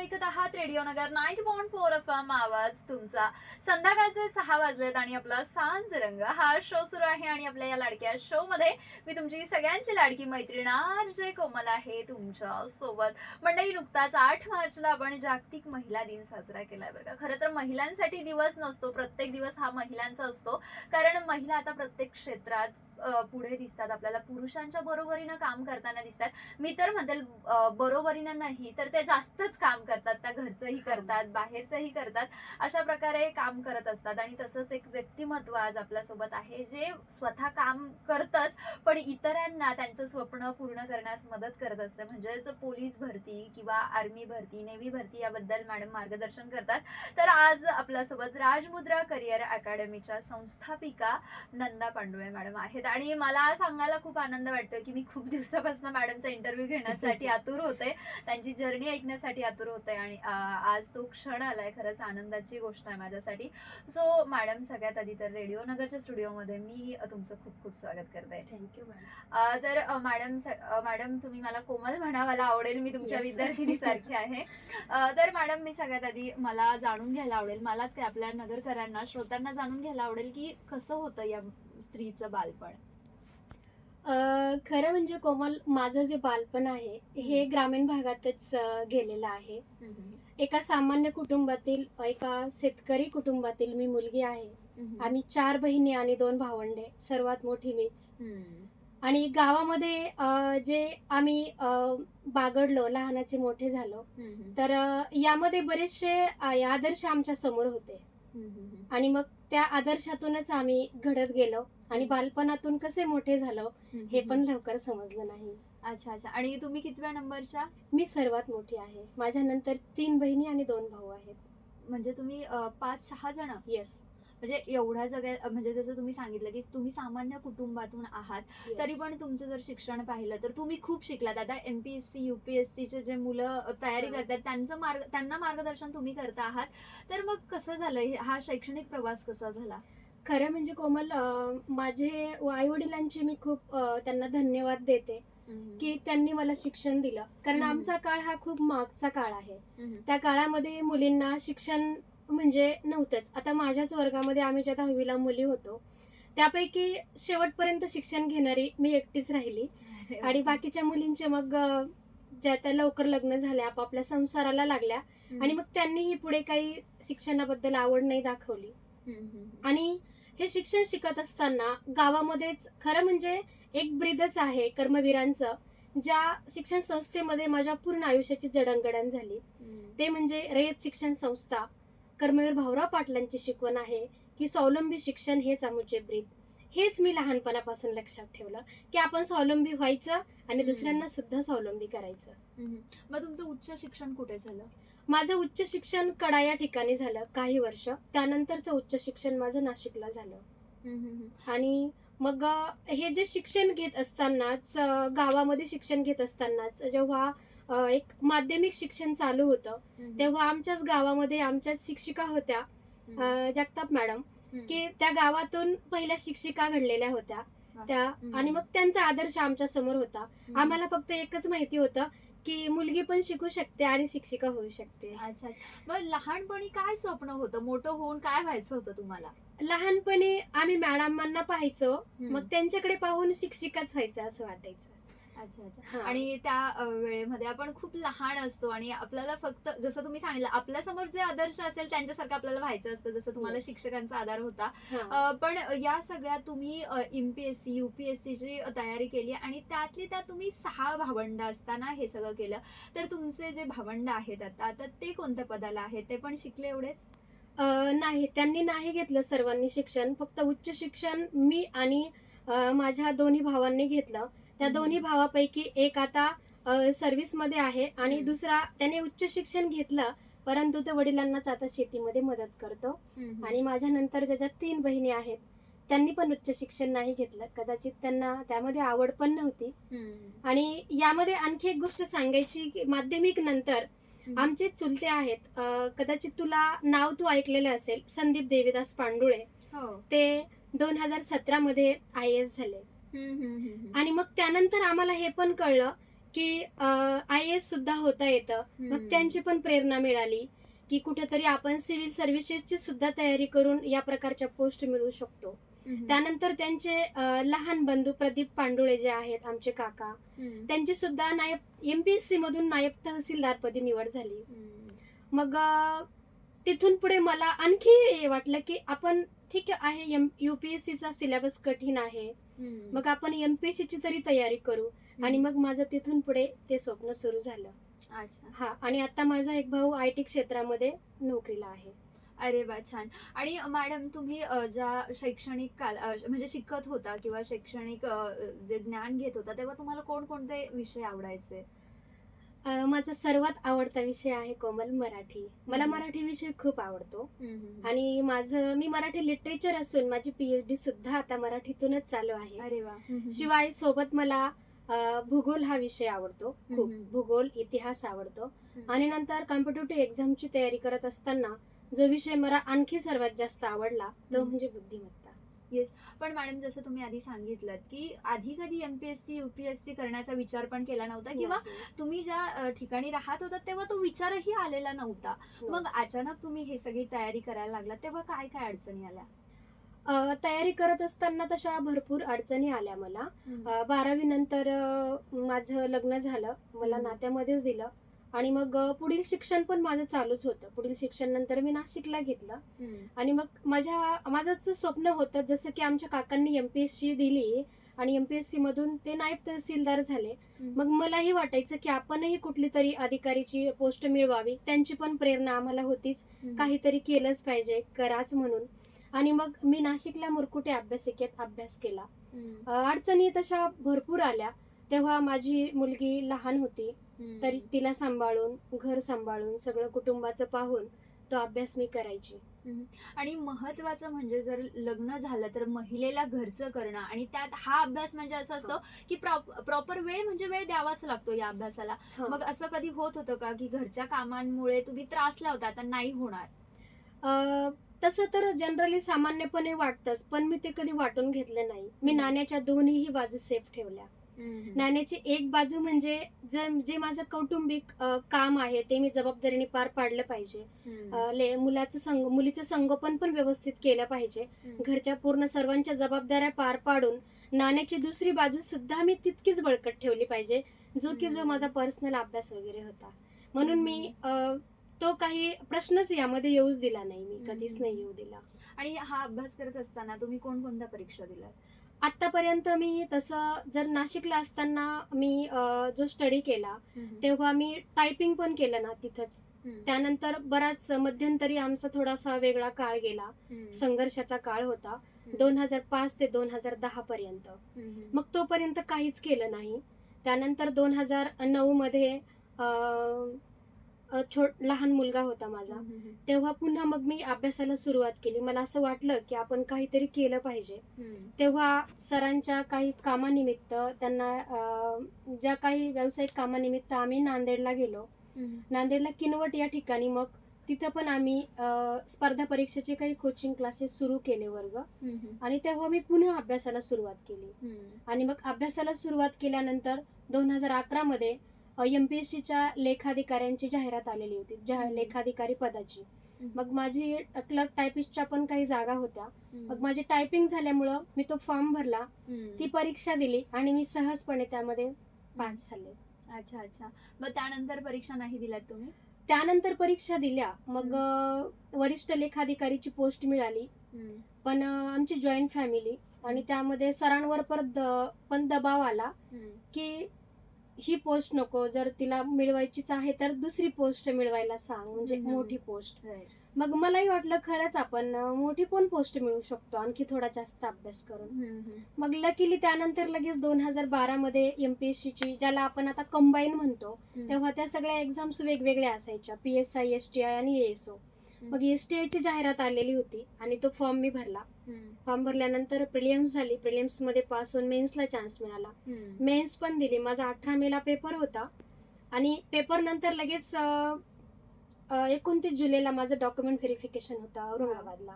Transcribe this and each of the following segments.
ऐकत आहात radio Nagar ninety point four F M आवाज तुमचा. संध्याकाळचे सहा वाजलेत आणि आपला सांज रंग हा शो सुरू आहे आणि आपल्या या लाडक्या शो मध्ये मी तुमची सगळ्यांची लाडकी मैत्रीण जय कोमल आहे तुमच्यासोबत. मंडळी नुकताच आठ मार्चला आपण जागतिक महिला दिन साजरा केलाय बरं का. खरं तर महिलांसाठी दिवस नसतो प्रत्येक दिवस हा महिलांचा असतो. कारण महिला आता प्रत्येक क्षेत्रात पुढे दिसतात आपल्याला पुरुषांच्या बरोबरीनं काम करताना दिसतात. मी तर म्हणेल अ, बरोबरीनं नाही तर ते जास्तच काम करतात त्या घरचंही करतात बाहेरचंही करतात अशा प्रकारे काम करत असतात. आणि तसंच एक व्यक्तिमत्व आज आपल्यासोबत आहे जे स्वतः काम करतच पण इतरांना त्यांचं स्वप्न पूर्ण करण्यास मदत करत असते. म्हणजेच पोलीस भरती किंवा आर्मी भरती नेव्ही भरती याबद्दल मॅडम मार्गदर्शन करतात. तर आज आपल्यासोबत राजमुद्रा करिअर अकॅडमीच्या संस्थापिका नंदा पांडुळे मॅडम आहेत. आणि मला सांगायला खूप आनंद वाटतो की मी खूप दिवसापासून मॅडमचा इंटरव्ह्यू घेण्यासाठी आतुर होते. त्यांची जर्नी ऐकण्यासाठी आतुर होते आणि आज तो क्षण आलाय खरंच आनंदाची गोष्ट आहे माझ्यासाठी. सो मॅडम सगळ्यात आधी तर रेडिओ नगरच्या स्टुडिओमध्ये मी तुमचं खूप खूप स्वागत करते. थँक्यू तर मॅडम मॅडम तुम्ही मला कोमल म्हणा मला आवडेल मी तुमच्या. विद्यार्थिनी सारखी आहे. तर मॅडम मी सगळ्यात आधी मला जाणून घ्यायला आवडेल मलाच काय आपल्या नगरकरांना श्रोत्यांना जाणून घ्यायला आवडेल की कसं होतं या स्त्रीचं बालपण? खरं म्हणजे कोमल माझं जे बालपण आहे हे ग्रामीण भागातच गेलेलं आहे. एका सामान्य कुटुंबातील एका शेतकरी कुटुंबातील मी मुलगी आहे. आम्ही चार बहिणी आणि दोन भावंडे सर्वात मोठी मीच. आणि गावामध्ये जे आम्ही बागडलो लहानाचे मोठे झालो. तर यामध्ये बरेचसे आदर्श आमच्यासमोर होते. आणि मग त्या आदर्शातूनच आम्ही घडत गेलो आणि बालपणातून कसे मोठे झालो हे पण लवकर समजलं नाही. अच्छा अच्छा. आणि तुम्ही कितव्या नंबरच्या? मी सर्वात मोठी आहे. माझ्या नंतर तीन बहिणी आणि दोन भाऊ आहेत. म्हणजे तुम्ही अ, पाच सहा जण? येस म्हणजे एवढ्या सगळ्या म्हणजे जसं तुम्ही सांगितलं की तुम्ही सामान्य कुटुंबातून आहात तरी पण तुमचं जर शिक्षण पाहिलं तर तुम्ही खूप शिकलात. आता एमपीएससी युपीएससीचे जे मुलं तयारी. करतात त्यांचं मार्ग त्यांना मार्गदर्शन तुम्ही करता आहात. तर मग कसं झालं? हे- शैक्षणिक प्रवास कसा झाला? खरं म्हणजे कोमल माझे आई वडिलांचे मी खूप त्यांना धन्यवाद देते की त्यांनी मला शिक्षण दिलं. कारण. आमचा काळ हा खूप मागचा काळ आहे. त्या काळामध्ये मुलींना शिक्षण म्हणजे नव्हतंच आता माझ्याच वर्गामध्ये आम्ही ज्या दहावीला मुली होतो त्यापैकी शेवटपर्यंत शिक्षण घेणारी मी एकटीच राहिली आणि. बाकीच्या मुलींचे मग ज्या त्या लवकर लग्न झाल्या आपापल्या संसाराला लागल्या. आणि मग त्यांनीही पुढे काही शिक्षणाबद्दल आवड नाही दाखवली. आणि हे शिक्षण शिकत असताना गावामध्येच खरं म्हणजे एक ब्रीदच आहे कर्मवीरांचं ज्या शिक्षण संस्थेमध्ये माझ्या पूर्ण आयुष्याची जडणघडण झाली. ते म्हणजे रयत शिक्षण संस्था कर्मवीर भाऊराव पाटलांची शिकवण आहे की स्वावलंबी शिक्षण हेच अमुचे ब्रीद हेच मी लहानपणापासून लक्षात ठेवलं की आपण स्वावलंबी व्हायचं आणि. दुसऱ्यांना सुद्धा स्वावलंबी करायचं. मग तुमचं उच्च शिक्षण कुठे झालं माझं उच्च शिक्षण कडा या ठिकाणी झालं काही वर्ष त्यानंतरचं उच्च शिक्षण माझं नाशिकला झालं. आणि मग हे जे शिक्षण घेत असतानाच गावामध्ये शिक्षण घेत असतानाच जेव्हा एक माध्यमिक शिक्षण चालू होतं. तेव्हा आमच्याच गावामध्ये आमच्याच शिक्षिका होत्या जगताप मॅडम. की त्या गावातून पहिल्या शिक्षिका घडलेल्या होत्या. त्या. आणि मग त्यांचा आदर्श आमच्यासमोर होता. आम्हाला फक्त एकच माहिती होतं की मुलगी पण शिकू शकते आणि शिक्षिका होऊ शकते. अच्छा मग लहानपणी काय स्वप्न होतं? मोठं होऊन काय व्हायचं होतं तुम्हाला? लहानपणी आम्ही मॅडमांना पाहायचो. मग त्यांच्याकडे पाहून शिक्षिकाच व्हायचं असं वाटायचं. अच्छा अच्छा. आणि त्या वेळेमध्ये आपण खूप लहान असतो आणि आपल्याला फक्त जसं तुम्ही सांगितलं आपल्यासमोर जे आदर्श असेल त्यांच्यासारखं आपल्याला व्हायचं असतं जसं तुम्हाला Yes. शिक्षकांचा आधार होता. पण या सगळ्या तुम्ही एमपीएससी युपीएससी ची तयारी केली आणि त्यातली त्यात तुम्ही सहा भावंड असताना हे सगळं केलं. तर तुमचे जे भावंड आहेत आता तर ते कोणत्या पदाला आहेत? ते पण शिकले एवढेच? नाही. त्यांनी नाही घेतलं सर्वांनी शिक्षण. फक्त उच्च शिक्षण मी आणि माझ्या दोन्ही भावांनी घेतलं. त्या. दोन्ही भावापैकी एक आता सर्व्हिसमध्ये आहे आणि. दुसरा त्याने उच्च शिक्षण घेतलं परंतु तो वडिलांनाच आता शेतीमध्ये मदत करतो आणि माझ्या नंतर ज्या ज्या तीन बहिणी आहेत त्यांनी पण उच्च शिक्षण नाही घेतलं कदाचित त्यांना त्यामध्ये आवड पण नव्हती. आणि यामध्ये आणखी एक गोष्ट सांगायची की माध्यमिक नंतर. आमचे चुलते आहेत कदाचित तुला नाव तू ऐकलेलं असेल संदीप देवीदास पांडुळे हो ते दोन हजार सतरा मध्ये आय एस झाले आणि मग त्यानंतर आम्हाला हे पण कळलं की आय एस सुद्धा होता येतं. मग त्यांची पण प्रेरणा मिळाली की कुठेतरी आपण सिव्हिल सर्व्हिसेसची सुद्धा तयारी करून या प्रकारच्या पोस्ट मिळवू शकतो. त्यानंतर त्यांचे लहान बंधू प्रदीप पांडुळे जे आहेत आमचे काका त्यांची सुद्धा नायब एमपीएससी मधून नायब तहसीलदारपदी निवड झाली. मग तिथून पुढे मला आणखी हे वाटलं की आपण ठीक आहे एम युपीएससीचा सिलेबस कठीण आहे. मग आपण एमपीएससी ची तरी तयारी करू. आणि मग माझं तिथून पुढे ते स्वप्न सुरू झालं. अच्छा. हा आणि आता माझा एक भाऊ आय टी क्षेत्रामध्ये नोकरीला आहे. अरे वा छान. आणि मॅडम तुम्ही ज्या शैक्षणिक काल म्हणजे शिकत होता किंवा शैक्षणिक जे ज्ञान घेत होता तेव्हा तुम्हाला कोणकोणते विषय आवडायचे? माझा सर्वात आवडता विषय आहे कोमल मराठी. मला. मराठी विषय खूप आवडतो. आणि माझं मी मराठी लिटरेचर असून माझी पीएचडी सुद्धा आता मराठीतूनच चालू आहे. अरे वा. शिवाय सोबत मला भूगोल हा विषय आवडतो. खूप. भूगोल इतिहास आवडतो. आणि नंतर कॉम्पिटेटिव्ह एक्झामची तयारी करत असताना जो विषय मला आणखी सर्वात जास्त आवडला तो. म्हणजे बुद्धिमत्ता. पण मॅडम जसं तुम्ही आधी सांगितलं की आधी कधी एमपीएससी युपीएससी करण्याचा विचार पण केला नव्हता किंवा तुम्ही ज्या ठिकाणी राहत होता तेव्हा तो विचारही आलेला नव्हता. हो. मग अचानक तुम्ही हे सगळी तयारी करायला लागला तेव्हा काय काय अडचणी आल्या? तयारी करत असताना तशा भरपूर अडचणी आल्या मला. बारावी नंतर माझं लग्न झालं. मला. नात्यामध्येच दिलं. आणि मग पुढील शिक्षण पण माझं चालूच होतं. पुढील शिक्षण नंतर मी नाशिकला घेतलं. आणि मग माझ्या माझंच स्वप्न होतं जसं की आमच्या काकांनी एमपीएससी दिली आणि एमपीएससी मधून ते नायब तहसीलदार झाले. मग मलाही वाटायचं की आपणही कुठली तरी अधिकारीची पोस्ट मिळवावी. त्यांची पण प्रेरणा आम्हाला होतीच. काहीतरी केलंच पाहिजे कराच म्हणून. आणि मग मी नाशिकला मुरकुटे अभ्यासिकेत अभ्यास केला. अडचणी तशा भरपूर आल्या. तेव्हा माझी मुलगी लहान होती. तरी तिला सांभाळून घर सांभाळून सगळं कुटुंबाचं पाहून तो अभ्यास मी करायची. आणि महत्वाचं म्हणजे जर लग्न झालं तर महिलेला घरचं करणं आणि त्यात हा अभ्यास म्हणजे असं असतो की प्रॉपर वेळ म्हणजे वेळ द्यावाच लागतो या अभ्यासाला. मग असं कधी होत होतं का की घरच्या कामांमुळे तुम्ही त्रासला होता आता नाही होणार? तसं तर जनरली सामान्यपणे वाटतंच पण मी ते कधी वाटून घेतले नाही. मी. नाण्याच्या दोन्ही बाजू सेफ ठेवल्या. नाण्याची एक बाजू म्हणजे जे जे माझं कौटुंबिक काम आहे ते मी जबाबदारीने पार पाडलं पाहिजे. मुलाचं संग मुलीचं संगोपन पण व्यवस्थित केलं पाहिजे. घरच्या पूर्ण सर्वांच्या जबाबदाऱ्या पार पाडून नाण्याची दुसरी बाजू सुद्धा मी तितकीच बळकट ठेवली पाहिजे जो की जो. माझा पर्सनल अभ्यास वगैरे होता. म्हणून मी तो काही प्रश्नच यामध्ये येऊच दिला नाही मी कधीच. नाही येऊ दिला. आणि हा अभ्यास करत असताना तुम्ही कोणकोणत्या परीक्षा दिल्या आतापर्यंत मी तसं जर नाशिकला असताना मी जो स्टडी केला तेव्हा मी टायपिंग पण केलं ना तिथंच. त्यानंतर बराच मध्यंतरी आमचा थोडासा वेगळा काळ गेला. संघर्षाचा काळ होता. दोन हजार पाच ते दोन हजार दहा पर्यंत. मग तोपर्यंत काहीच केलं नाही. त्यानंतर दोन हजार नऊ मध्ये छोट लहान मुलगा होता माझा. तेव्हा पुन्हा मग मी अभ्यासाला सुरुवात केली. मला असं वाटलं की आपण काहीतरी केलं पाहिजे. तेव्हा सरांच्या काही कामानिमित्त त्यांना ज्या काही व्यावसायिक कामानिमित्त आम्ही नांदेडला गेलो. नांदेडला किनवट या ठिकाणी मग तिथं पण आम्ही स्पर्धा परीक्षेचे काही कोचिंग क्लासेस सुरू केले वर्ग. आणि तेव्हा मी पुन्हा अभ्यासाला सुरुवात केली. आणि मग अभ्यासाला सुरुवात केल्यानंतर दोन हजार अकरा मध्ये एम पी एस सीच्या लेखाधिकाऱ्यांची जाहिरात आलेली होती जा-. लेखाधिकारी पदाची. मग माझी क्लर्क टायपिस्टच्या पण काही जागा होत्या. मग माझी टायपिंग झाल्यामुळं मी तो फॉर्म भरला ती परीक्षा दिली आणि मी सहजपणे त्यामध्ये पास झाले. अच्छा अच्छा. मग त्यानंतर परीक्षा नाही दिल्यात तुम्ही? त्यानंतर परीक्षा दिल्या. मग वरिष्ठ लेखाधिकारीची पोस्ट मिळाली. पण आमची जॉईंट फॅमिली आणि त्यामध्ये सरांवर परत पण दबाव आला की ही पोस्ट नको जर तिला मिळवायचीच आहे तर दुसरी पोस्ट मिळवायला सांग म्हणजे. मोठी पोस्ट. मग मलाही वाटलं खरंच आपण मोठी पण पोस्ट मिळवू शकतो आणखी थोडा जास्त अभ्यास करून. मग लकीली त्यानंतर लगेच दोन हजार बारा मध्ये एमपीएससी ची ज्याला आपण आता कंबाईन म्हणतो तेव्हा त्या सगळ्या एक्झाम्स वेगवेगळ्या असायच्या P S I S T I आणि एएसओ मग एस टी ची जाहिरात आलेली होती आणि तो फॉर्म मी भरला. फॉर्म भरल्यानंतर प्रिलियम्स झाली. प्रिलियम्समध्ये पास होऊन मेन्सला चान्स मिळाला. मेन्स पण दिली. माझा अठरा मेला पेपर होता. आणि पेपर नंतर लगेच एकोणतीस जुलैला माझं डॉक्युमेंट व्हेरिफिकेशन होतं औरंगाबादला.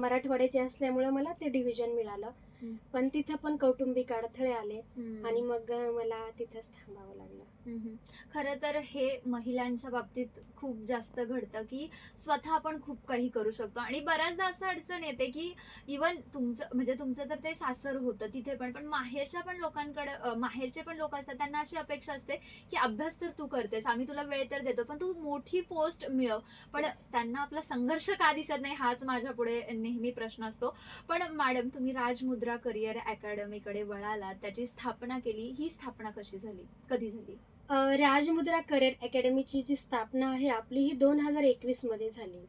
मराठवाड्याचे असल्यामुळे मला ते डिव्हिजन मिळालं. पण तिथं पण कौटुंबिक अडथळे आले. आणि मग मला तिथंच थांबावं लागलं. खरं तर हे महिलांच्या बाबतीत खूप जास्त घडतं की स्वतः आपण खूप काही करू शकतो आणि बऱ्याचदा असं अडचण येते की इवन तुमचं म्हणजे तुमचं तर ते सासर होतं तिथे पण पण माहेरच्या पण लोकांकडे माहेरचे पण लोक असतात त्यांना अशी अपेक्षा असते की अभ्यास तर तू करतेस आम्ही तुला वेळ तर देतो पण तू मोठी पोस्ट मिळव पण. त्यांना आपला संघर्ष का दिसत नाही हाच माझ्या पुढे नेहमी प्रश्न असतो पण मॅडम तुम्ही राजमुद्रा करिअर अकॅडमीकडे वळाला त्याची स्थापना केली ही स्थापना कशी झाली? कधी झाली? राजमुद्रा करिअर अकॅडमीची जी स्थापना आहे आपली ही दोन हजार एकवीसमध्ये झाली.